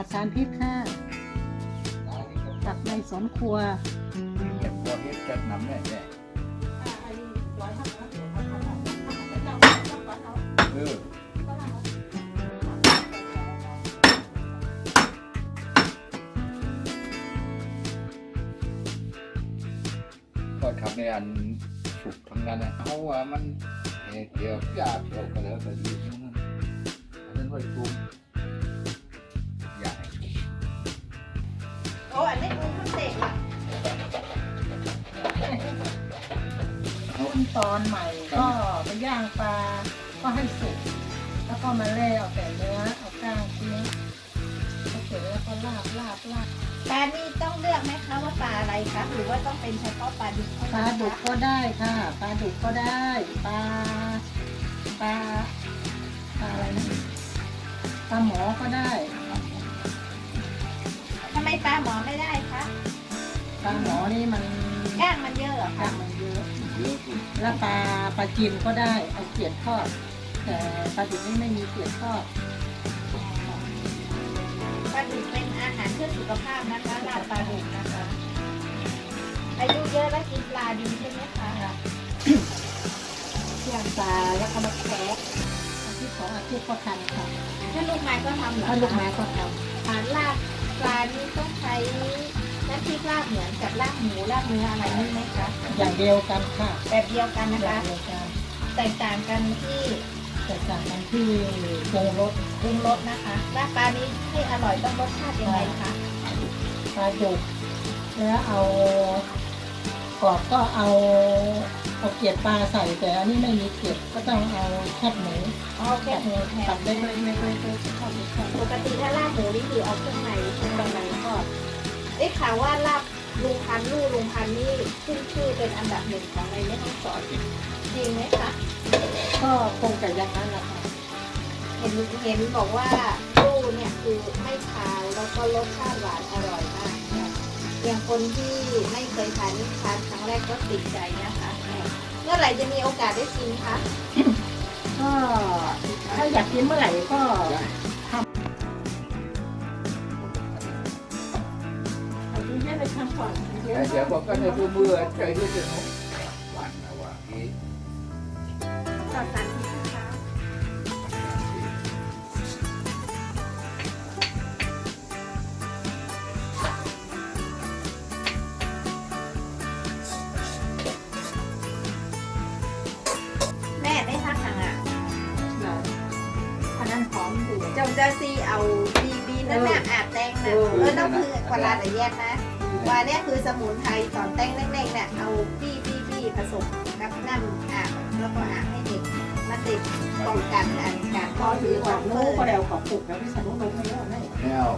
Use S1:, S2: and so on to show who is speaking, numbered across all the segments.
S1: ลอดสารพิษค่ะจากในสวนครัว
S2: เก็บตัวเฮ็ดจัดนำแน่แน่เออก็ทำในอันสุกทั้งนั้นนะเขาว่ามันเอ่อเกี่ยวยากเกี่ยวกันแล้วก็ดีทั้งนั้นอันนั้นว่าปรุง
S1: ตอนใหม่ก็ไปย่างปลาก็ให้สุกแล้วก็มาแล่เอาแต่เนื้อเอาก้างทิ้งก็เสร็จแล้วก็ลาบลาบลาบ
S3: ปลานี่ต้องเลือกไหมคะว่าปลาอะไรคะหรือว่าต้องเป็นเฉพาะปลาดุกเท่
S1: ปลา
S3: นั้น
S1: ดุก
S3: คะ
S1: ก็ได้ค่ะ ปลาดุกก็ได้ปลาปลาปลาอะไรนะปลาหมอก็ได้
S3: ทำไมปลาหมอไม่ได้คะ
S1: ปลาหมอนี่มัน
S3: อะ
S2: สุด
S1: แล้วปลาปลาจีนก็ได้เอาเกลียดทอด แต่ปลาดุกนี่ไม่มีเกลียดทอด
S3: ปลาดุกเป็นอาหารเพื่อสุขภาพนะคะลาบปลาดุกนะคะ อายุเยอะแล้วกินปลาดีใช่ไหมคะ
S1: ย่างปลาแล้วก็มาแคะอาทิตย์สองอาทิตย์ก็ทำค่ะ
S3: ถ้าลูกไม้ก็ทำเหรอ
S1: ถ้า
S3: คะ
S1: ลูกไม้ก็ท
S3: อ่าลาบปลานี่ต้องใช้ น้ำพริกลาบเหมือนกับลาบหมูลาบเนื้ออะไรนี่ไหมคะำ
S1: อย่างเดียวกันค่ะ
S3: แบบเดียวกัน
S1: อ
S3: นะ
S1: ย่าง
S3: คะ
S1: เดียวกัน
S3: แตกต่างกันที่
S1: แต่ต่างกันที่ปรุงรส
S3: ปรุงรสนะคะลาบปลานี้ให้อร่อยต้องรสชาติยังไงคะ
S1: ปลาดุกแล้วเอากรอบก็เอาเอาเกล็ดปลาใส่แต่อันนี้ไม่มีเกล็ดก็ต้องเอาแคบหมู
S3: อ๋อแค่หมูแท
S1: ตั
S3: น
S1: ดได้เลยไม่เลยเลยชอบไม่ชอบ
S3: ปกติถ้าลาบหมูนี่คือเอาเครื่องในใช่ไหมในก็เอ๊ะ ข่าวว่าลาบลุงพันธุ์ลู่ลุงพันธุ์นี่ขึ้นชื่อเป็นอันดับหนึ่งของในแม่ฮ่องสอนจริงไหมคะ
S1: ก็คงจะอย่างนั้นแหละค่ะ
S3: เห็นเห็นบอกว่าลู่เนี่ยคือไม่คาวแล้วก็รสชาติหวานอร่อยมากค่ะอย่างคนที่ไม่เคยทานนี่ทานครั้งแรกก็ติดใจนะคะเมื่อไหร่จะมีโอกาสได้กินคะ
S1: ก็ถ้าอยากกินเมื่อไหร่ก็
S2: แต่เดี๋ยวบอกก็ในผู้มือใจที่จะน้องวันนะว่าอี
S3: ตอนสารพิษนะคะแม่ได้ทักทางอะ
S1: อันนั้นหอมอยู่
S3: จงเจ้าซีเอาบีบีนั่นแหละอาบแตงนะเออต้องคือเวลาแต่แยกนะ ว่าเนี่ยคือสมุนไพรตอนแต้งเล็กๆเนี่ยเอาบี้บี้บี้ผสมกับน้ำอาบแล้วก็อาบให้เด็กมันเด็กป้องกันอันการ
S1: พอถือ
S3: อข
S1: อ
S3: องง
S1: นู้
S3: มือ
S1: ก็เดวขอบปลุกแล้วพี่สันลูกนกไม่เยอะนี่
S2: แนว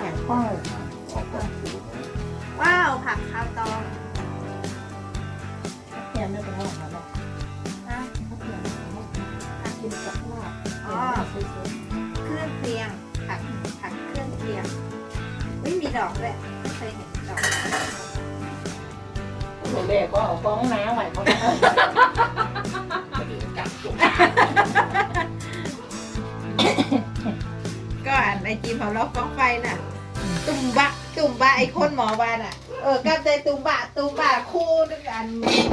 S1: แอบป้อย
S2: ออกก่อน
S3: ว้าวผักข้าวตอง
S1: แกมไม่เป็นไรหรอกนะ
S3: นะ
S1: เขาเปลี่ยนเขากินกับลาบ
S3: อ๋อเครื่องเคียงผักผักเครื่องเคียงไม่มีดอกเลยไม่เคยเห็น ดอก
S1: หนูเด็กก็เอาฟ้องน้าไหวเขาได้
S2: จับจบ
S3: ก็อ่านไอจีของเราฟ้องไฟน่ะ ตุ่มบะ ตุ่มบะไอคนหมอบานอะ เออกับใจตุ่มบะ ตุ่มบะคู่ด้วยกัน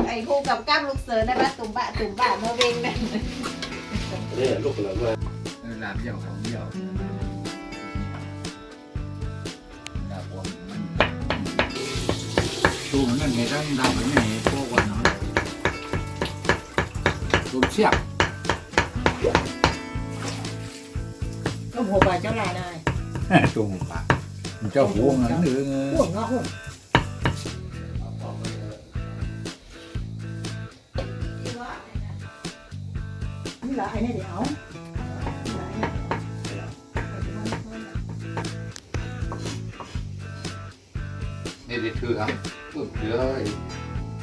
S3: ไอคู่กับก้ามลูกเสือนะบ้าตุ่มบะ ตุ่มบะเมื่อเวงนั่น
S4: นี่ลูกหลานมา
S2: ลาบเดี่ยวของเดี่ยว ตูมันนั่นไงตั้งดำมันไม่เห็นพวกวันนั้นตูเชือก
S1: ก็หัวใบเจ้าลาได้
S2: ตูหมูปากมันเจ้าหัวเงินหรือเงิน
S1: ห่วงเงาห่วง นี่ดิ
S2: ถือครับปื้มถือเลย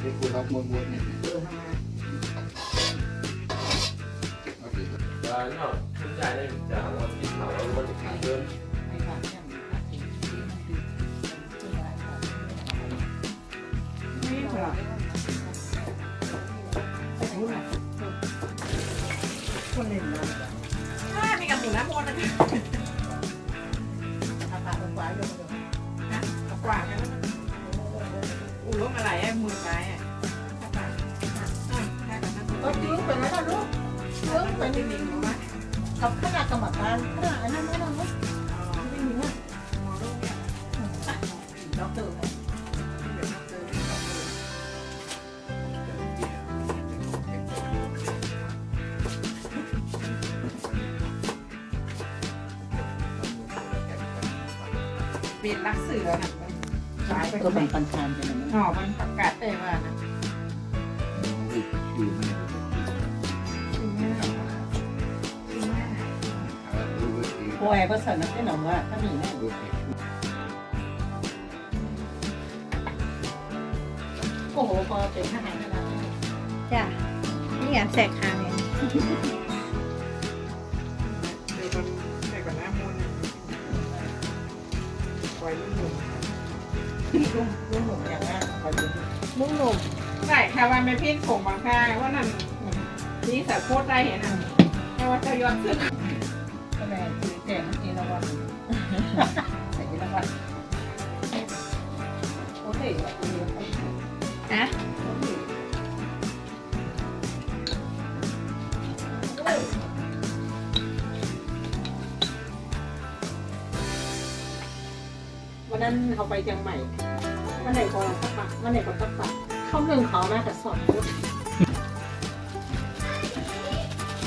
S2: นี่คุณรับมวนๆนี่
S1: เออ
S2: เอาสิ
S4: ว่าเนาะคุณยายได้จากวันที่เขาแล้วมันขาดเดิน
S1: มะไรลไอ้มือไซ้ายอะ
S3: ก็ยืมไปแล้วนะ
S1: ลูกยืมไปนิดนึงรู้กับขนาดกรรมการขนาดนั้นไม่ต้องลูกไม่มีนะด็อกเตอร์
S3: เป็นรักเสือ ไป
S1: ก็เป็นปัญหาใช่ไหม
S3: หอมันประกาศได้ว่านะ
S2: ชื่อมันเนี่ย
S3: ชื่อแม่ชื่อแม่
S1: โอ้ยภาษานักเต้นหนอว่าถ้ามีแน่โอ้โหพอเป็นทหารแล้ว
S3: จ้ะนี่งานแสกคางเนี่ย
S5: เด็กมันเด็กกับหน้ามูลวัยรุ่นหนุ่ม
S1: ลุงลุงหนุ่มอย่างนั้นคอยดู
S3: ลุงหนุ่ม
S5: ใช่ค่ะวันไม่เพี้ยนผมบางค่าว่านั่นนี่สาโคตรได้เห็นอะแค่ว่าจะย้อนขึ้น
S1: คะแนนคือแก่เมื่อกี้ละวันใส่ละวันโอเคโอเค
S3: นะ
S1: วันนั้นเขาไปเชียงใหม่ วันไหนพอตักปะวันไหนพอตักปะเข้าเมืองเขาแม่แต่สอบพุทธ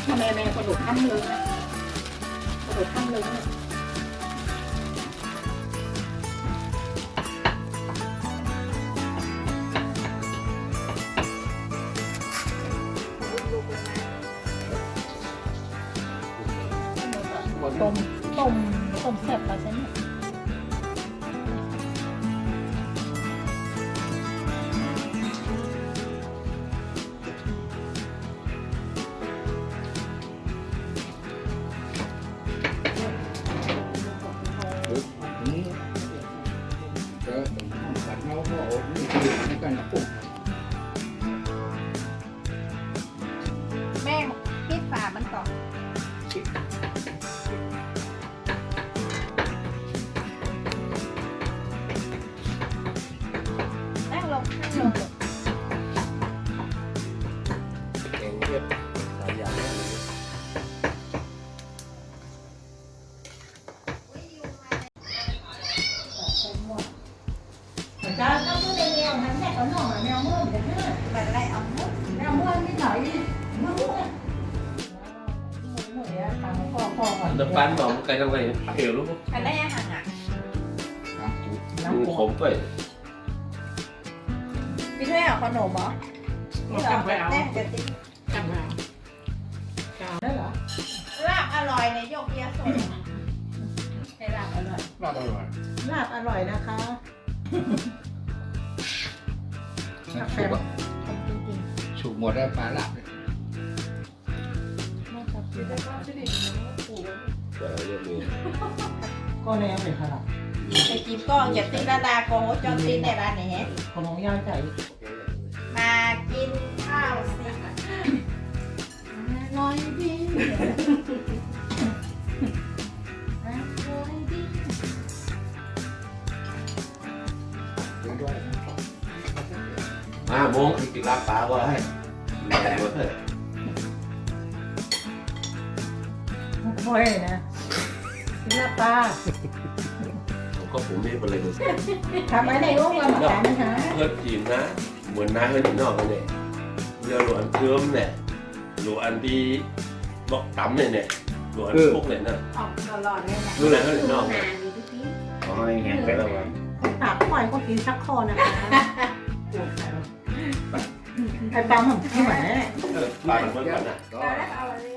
S1: ทำไมแม่กระโดดข้ามเลยนะกระโดดข้ามเลยนะต้มต้มต้มแซ่บมาใช่ไหม จ้าก็พูดในแนวนั้นแม่ก็น้องแนวม่วงแต่เนี่ย
S3: มันไล่เอามุก
S1: แนวม่วงนิดหน่อยม่วงม่วงม่วงเนี่ยทางพ่อพ่อก่อน
S4: น้ำปั้นบอกไกลทำไงเอวลูก
S3: กันได้ยังห่างอะ
S2: ทางจุด
S4: มึงขมไป
S3: พี่ด้วยเอาขนมเหรอพี่เหรอแน่จะติด
S5: จำมา
S1: ได้เหรอ
S3: ลาบอร่อยในยกเบียร์สดให้ลาบอร่อย
S2: น่าอร่อย
S1: ลาบอร่อยนะคะ
S2: น้ำซุปอะ
S3: จริง
S2: สุกหมดแล้วปลาหลับเลย
S5: แต่ก็ไม่ได้ปู
S4: แต่เรื่องนี้
S1: ก็แนวเลยค่ะ
S3: ๆไอ้จิ๊บก็อย่าติดละลาโกโหจอนติดในร้านไหน
S1: ของน้องย่าใจ
S3: มากินข้าวสิอร่อยดี
S4: มาโมงกินลาบปลาก็ให้แม่หมดเลย
S1: พ่อยนะกินลาบปลา
S4: ก็ผมไม่เป็นไรเลย
S1: ทำไมในโรงงานมาขายนะคะ
S4: เพื่อนจีนนะเหมือนน้าเพื่อนจีนนอกกันเนี่ยเรือหลวนเชื่อมเนี่ยหลวนดีบอกต่ำเนี่ยเนี่ยหลวนพวกเนี่ยนะ
S3: ออกตลอดเลยนะ
S4: ดูแลเพื่อนจีนนอก
S3: นานอยู่พี่
S4: อ๋อยังไงไปแล้ววะ
S1: ปากพ่อยก็กินสักคอนะคะ ไอ้ปลาหมึกที่ไหน
S4: ปลาเหมือนกันนะ
S2: ก็
S3: ตอนแรกเอาอะไร